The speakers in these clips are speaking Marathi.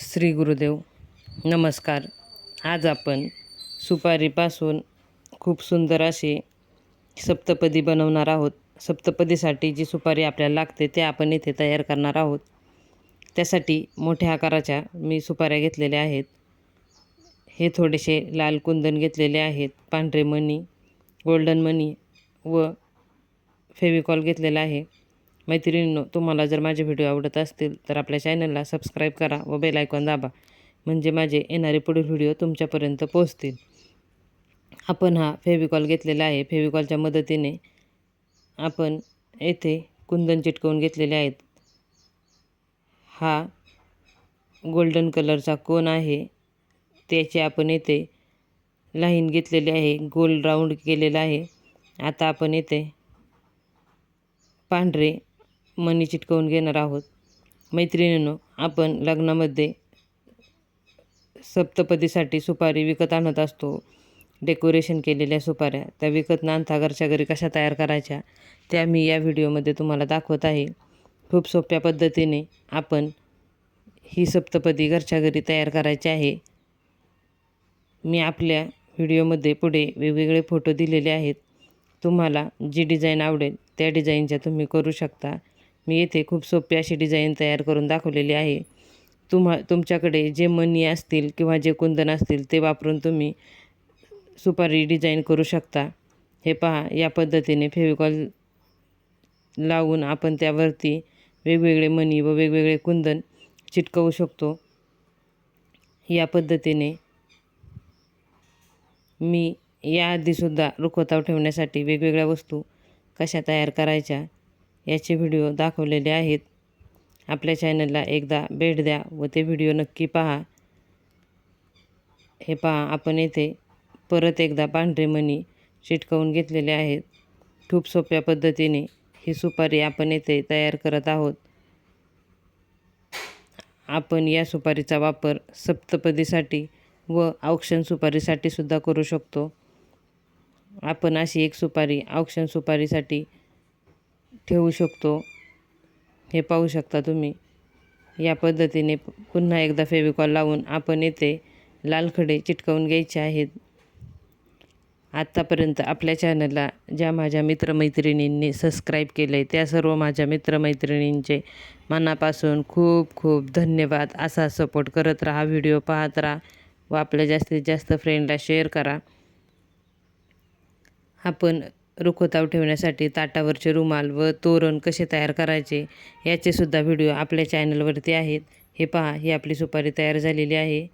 श्री गुरुदेव नमस्कार. आज आपण सुपारीपासून खूप सुंदर अशी सप्तपदी बनवणार आहोत. सप्तपदीसाठी जी सुपारी आपल्याला लागते ते आपण इथे तयार करणार आहोत. त्यासाठी मोठ्या आकाराच्या मी सुपाऱ्या घेतलेल्या आहेत. हे थोडेसे लाल कुंदन घेतलेले आहेत. पांढरे मणी गोल्डन मणी व फेविकॉल घेतलेला आहे. मैत्रिणींनो तुम्हाला जर माझे व्हिडिओ आवडत असतील तर आपल्या चॅनलला सबस्क्राईब करा व बेल आयकॉन दाबा म्हणजे माझे येणारे पुढील व्हिडिओ तुमच्यापर्यंत पोहोचतील. आपण हा फेविकॉल घेतलेला आहे. फेविकॉलच्या मदतीने आपण येथे कुंदन चिटकवून घेतलेले आहेत. हा गोल्डन कलरचा कोन आहे. त्याचे आपण येथे लाईन घेतलेली आहे. गोल राऊंड केलेला आहे. आता आपण येथे पांढरे मणी चिटकवून घेणार आहोत. मैत्रिणींनो आपण लग्नामध्ये सप्तपदीसाठी सुपारी विकत आणत असतो. डेकोरेशन केलेल्या सुपाऱ्या. त्या विकत नांथा घरच्या घरी कशा तयार करायच्या त्या मी या व्हिडिओमध्ये तुम्हाला दाखवत आहे. खूप सोप्या पद्धतीने आपण ही सप्तपदी घरच्या घरी तयार करायची आहे. मी आपल्या व्हिडिओमध्ये पुढे वेगवेगळे फोटो दिलेले आहेत. तुम्हाला जी डिझाईन आवडेल त्या डिझाईनच्या तुम्ही करू शकता. मी येथे खूप सोपी अशी डिझाईन तयार करून दाखवलेली आहे. तुम्हा तुमच्याकडे जे मणी असतील किंवा जे कुंदन असतील ते वापरून तुम्ही सुपारी डिझाईन करू शकता. हे पहा या पद्धतीने फेविकॉल लावून आपण त्यावरती वेगवेगळे मणी व वेगवेगळे कुंदन चिटकवू शकतो. या पद्धतीने मी याआधीसुद्धा रुखवताव ठेवण्यासाठी वेगवेगळ्या वस्तू कशा तयार करायच्या याचे व्हिडिओ दाखवलेले आहेत. आपल्या चॅनलला एकदा भेट द्या व ते व्हिडिओ नक्की पहा. हे पहा आपण येथे परत एकदा पांढरे मणी चिटकवून घेतलेले आहेत. खूप सोप्या पद्धतीने ही सुपारी आपण येथे तयार करत आहोत. आपण या सुपारीचा वापर सप्तपदीसाठी व औक्षण सुपारीसाठी सुद्धा करू शकतो. आपण अशी एक सुपारी औक्षण सुपारीसाठी ठेवू शकतो. हे पाहू शकता तुम्ही. या पद्धतीने पुन्हा एकदा फेविकॉल लावून आपण येथे लाल खडे चिटकवून घ्यायचे आहेत. आत्तापर्यंत आपल्या चॅनलला ज्या माझ्या मित्रमैत्रिणींनी सबस्क्राईब केलं आहे त्या सर्व माझ्या मित्रमैत्रिणींचे मनापासून खूप खूप धन्यवाद. असा सपोर्ट करत राहा व्हिडिओ पाहत राहा व आपल्या जास्तीत जास्त फ्रेंडला शेअर करा. आपण रुखवताव ठेवण्यासाठी ताटावरचे रुमाल व तोरण कसे तयार करायचे याचेसुद्धा व्हिडिओ आपल्या चॅनलवरती आहेत. हे पहा ही आपली सुपारी तयार झालेली आहे.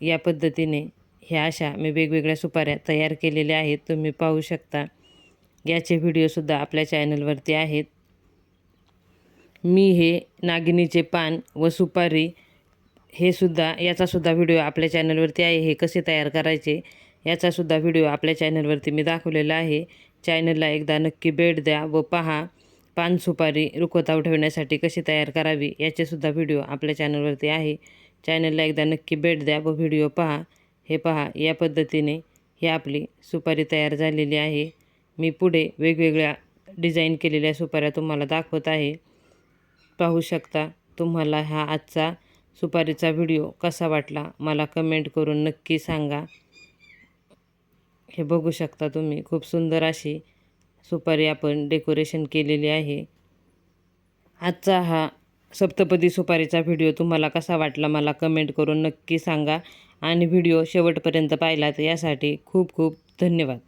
या पद्धतीने ह्या अशा मी वेगवेगळ्या सुपाऱ्या तयार केलेल्या आहेत. तुम्ही पाहू शकता. याचे व्हिडिओसुद्धा आपल्या चॅनलवरती आहेत. मी हे नागिनीचे पान व सुपारी हे सुद्धा याचासुद्धा व्हिडिओ आपल्या चॅनलवरती आहे. हे कसे तयार करायचे याचासुद्धा व्हिडिओ आपल्या चॅनलवरती मी दाखवलेला आहे. चॅनलला एकदा नक्की भेट द्या व पहा पान सुपारी रुखवताव ठेवण्यासाठी कशी तयार करावी याचेसुद्धा व्हिडिओ आपल्या चॅनलवरती आहे. चॅनलला एकदा नक्की भेट द्या व व्हिडिओ पहा. हे पहा या पद्धतीने ही आपली सुपारी तयार झालेली आहे. मी पुढे वेगवेगळ्या डिझाईन केलेल्या सुपाऱ्या तुम्हाला दाखवत आहे. पाहू शकता तुम्हाला हा आजचा सुपारीचा व्हिडिओ कसा वाटला मला कमेंट करून नक्की सांगा. हे बघू शकता तुम्ही. खूप सुंदर अशी सुपारी आपण डेकोरेशन केलेली आहे. आजचा हा सप्तपदी सुपारीचा व्हिडिओ तुम्हाला कसा वाटला मला कमेंट करून नक्की सांगा. आणि व्हिडिओ शेवटपर्यंत पाहिला तर यासाठी खूप खूप धन्यवाद.